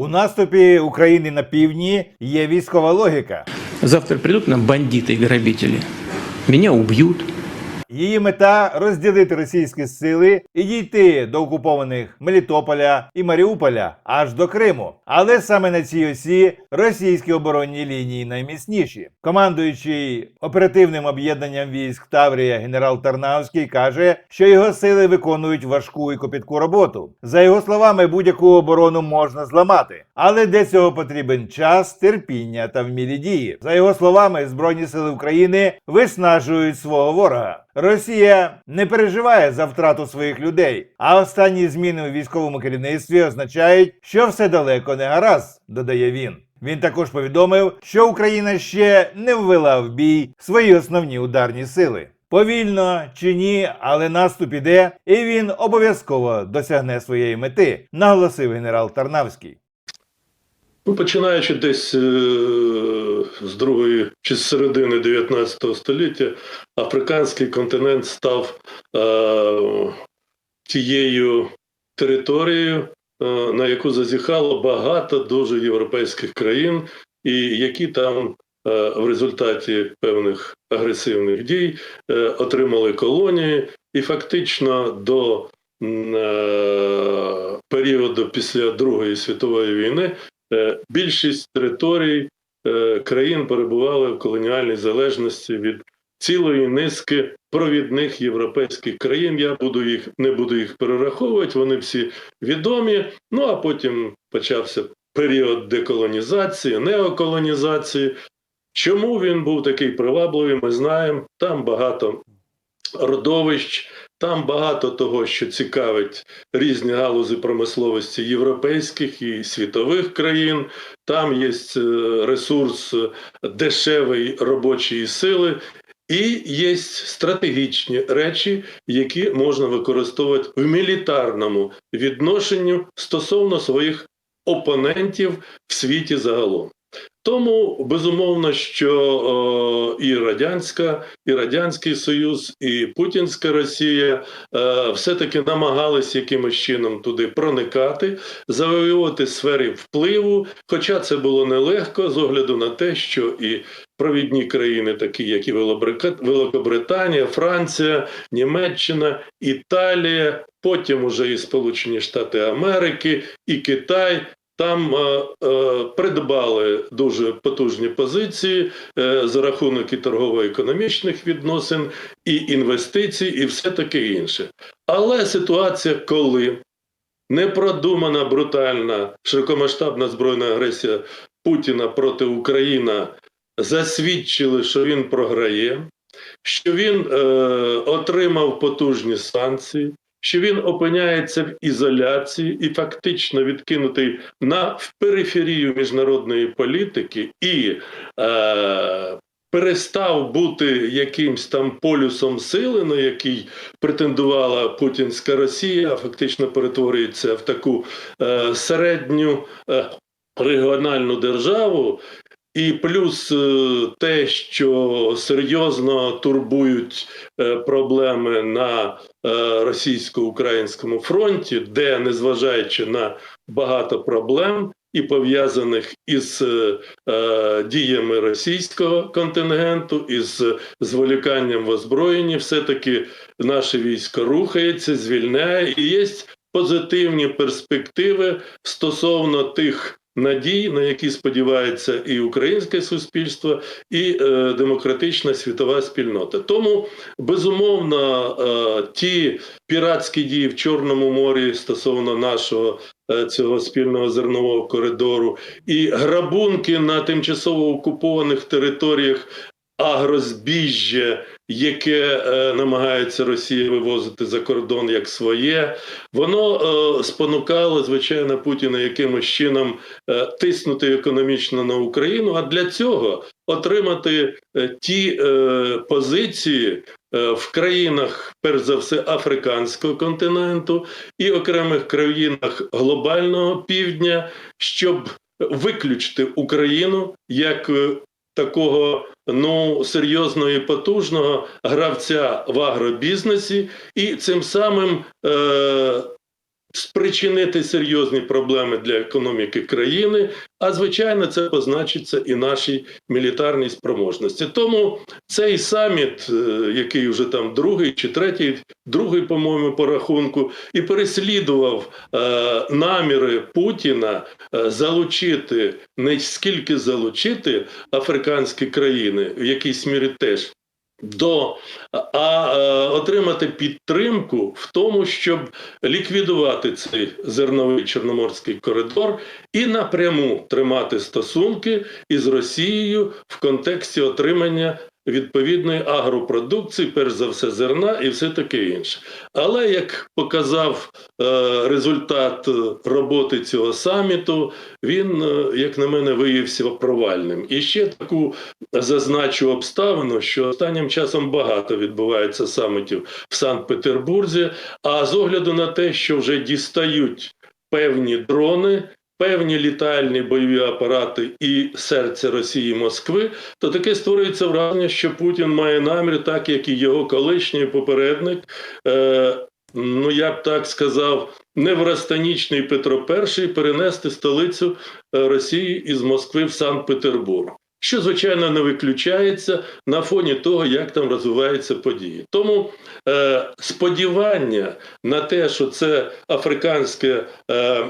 У наступі України на півдні є військова логіка. Завтра прийдуть нам бандити і грабителі. Мене убьют. Її мета розділити російські сили і дійти до окупованих Мелітополя і Маріуполя аж до Криму. Але саме на цій осі російські оборонні лінії найміцніші. Командуючий оперативним об'єднанням військ Таврія генерал Тарнавський каже, що його сили виконують важку і копітку роботу. За його словами, будь-яку оборону можна зламати, але для цього потрібен час, терпіння та вмілі дії. За його словами, збройні сили України виснажують свого ворога. Росія не переживає за втрату своїх людей, а останні зміни у військовому керівництві означають, що все далеко не гаразд, додає він. Він також повідомив, що Україна ще не ввела в бій свої основні ударні сили. Повільно чи ні, але наступ іде, і він обов'язково досягне своєї мети, наголосив генерал Тарнавський. Ну, починаючи десь е, з другої чи з середини 19 століття, африканський континент став е, тією територією, е, на яку зазіхало багато дуже європейських країн, і які там е, в результаті певних агресивних дій е, отримали колонії, і фактично до е, періоду після Другої світової війни Більшість територій е, країн перебували в колоніальній залежності від цілої низки провідних європейських країн. Я буду їх не буду їх перераховувати. Вони всі відомі. Ну а потім почався період деколонізації, неоколонізації. Чому він був такий привабливий? Ми знаємо. Там багато родовищ, там багато того, що цікавить різні галузи промисловості європейських і світових країн. Там є е, ресурс е, дешевої робочої сили. І є стратегічні речі, які можна використовувати в мілітарному відношенню стосовно своїх опонентів в світі загалом. Тому безумовно, що о, і радянська, і радянський союз, і Путінська Росія е, все-таки намагались якимось чином туди проникати, завоювати сфери впливу. Хоча це було нелегко з огляду на те, що і провідні країни, такі як і Великобританія, Франція, Німеччина, Італія, потім уже і Сполучені Штати Америки, і Китай. Там е, е, придбали дуже потужні позиції е, за рахунок і торгово-економічних відносин, і інвестицій, і все таке інше. Але ситуація, коли непродумана, брутальна, широкомасштабна збройна агресія Путіна проти України засвідчили, що він програє, що він е, отримав потужні санкції, що він опиняється в ізоляції і фактично відкинутий на в периферію міжнародної політики і е, перестав бути якимсь там полюсом сили, на який претендувала путінська Росія, а фактично перетворюється в таку е, середню е, регіональну державу. І плюс е, те, що серйозно турбують е, проблеми на е, російсько-українському фронті, де, незважаючи на багато проблем і пов'язаних із діями російського контингенту, із зволіканням в озброєнні, все-таки наше військо рухається, звільняє. І є позитивні перспективи стосовно тих надій, на які сподівається і українське суспільство, і е, демократична світова спільнота. Тому безумовно е, ті піратські дії в Чорному морі стосовно нашого е, цього спільного зернового коридору, і грабунки на тимчасово окупованих територіях. Агрозбіжжя, яке е, намагається Росія вивозити за кордон як своє, воно е, спонукало звичайно Путіна якимось чином е, тиснути економічно на Україну. А для цього отримати е, ті е, позиції е, в країнах, перш за все, африканського континенту і окремих країнах глобального півдня, щоб виключити Україну як е, такого ну серйозного і потужного гравця в агробізнесі, і цим самим е, спричинити серйозні проблеми для економіки країни. А звичайно, це позначиться і нашій мілітарній спроможності. Тому цей саміт, е, який вже там другий чи третій, другий, по-моєму, по рахунку, і переслідував е, наміри Путіна е, залучити не скільки залучити африканські країни, в якійсь мірі теж. До а е, отримати підтримку в тому, щоб ліквідувати цей зерновий чорноморський коридор і напряму тримати стосунки із Росією в контексті отримання відповідної агропродукції, перш за все зерна і все таке інше. Але як показав е, результат е, роботи цього саміту, він, е, як на мене, виявився провальним. І ще таку зазначу обставину, що останнім часом багато відбувається самітів в Санкт-Петербурзі. А з огляду на те, що вже дістають певні дрони. Певні літальні бойові апарати і серце Росії Москви, то таке створюється враження, що Путін має намір, так як і його колишній попередник, е, ну я б так сказав, неврастанічний Петро І перенести столицю е, Росії із Москви в Санкт-Петербург. Що, звичайно, не виключається на фоні того, як там розвиваються події. Тому е, сподівання на те, що це африканське, е,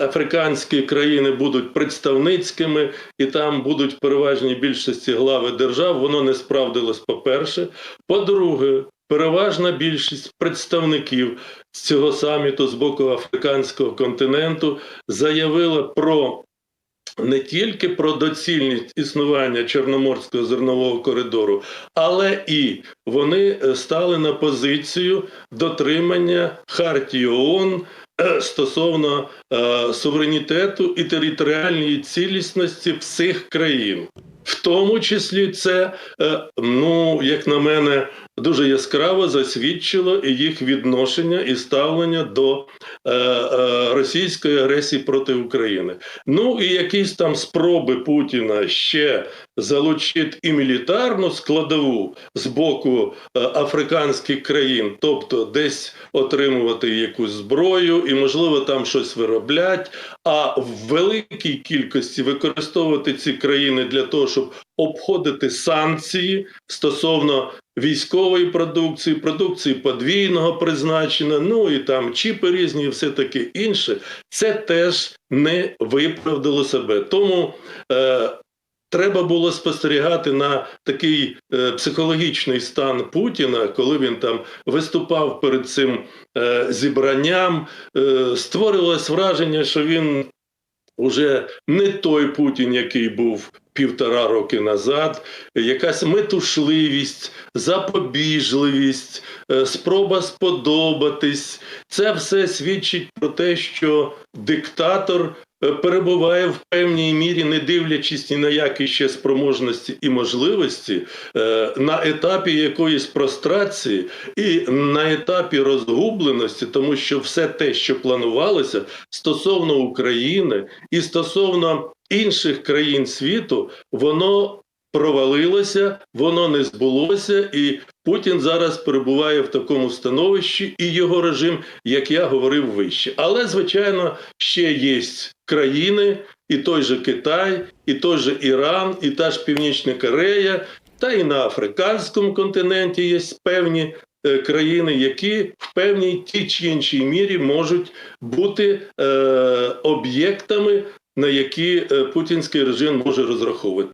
африканські країни будуть представницькими і там будуть в переважній більшості глави держав, воно не справдилось, по-перше. По-друге, переважна більшість представників цього саміту з боку африканського континенту заявила про не тільки про доцільність існування Чорноморського зернового коридору, але і вони е, стали на позицію дотримання хартії ООН е, стосовно е, суверенітету і територіальної цілісності всіх країн. В тому числі це, е, ну як на мене, дуже яскраво засвідчило і їх відношення і ставлення до е, е, російської агресії проти України. Ну і якісь там спроби Путіна ще залучити і мілітарну складову з боку африканських країн, тобто десь отримувати якусь зброю і, можливо, там щось вироблять, а в великій кількості використовувати ці країни для того, щоб обходити санкції стосовно військової продукції, продукції подвійного призначення, ну і там чіпи різні, і все таке інше, це теж не виправдало себе. Тому е, треба було спостерігати на такий е, психологічний стан Путіна, коли він там виступав перед цим е, зібранням. Е, створилось враження, що він уже не той Путін, який був півтора роки назад, якась метушливість, запобіжливість, е, спроба сподобатись. Це все свідчить про те, що диктатор перебуває в певній мірі, не дивлячись ні на які ще спроможності і можливості, е, на етапі якоїсь прострації і на етапі розгубленості, тому що все те, що планувалося стосовно України і стосовно інших країн світу, воно провалилося, воно не збулося, і Путін зараз перебуває в такому становищі, і його режим, як я говорив вище. Але звичайно, ще є країни, і той же Китай, і той же Іран, і та ж Північна Корея, та і на африканському континенті є певні. е, Країни, які в певній тій чи іншій мірі можуть бути е, об'єктами, на які е, путінський режим може розраховувати.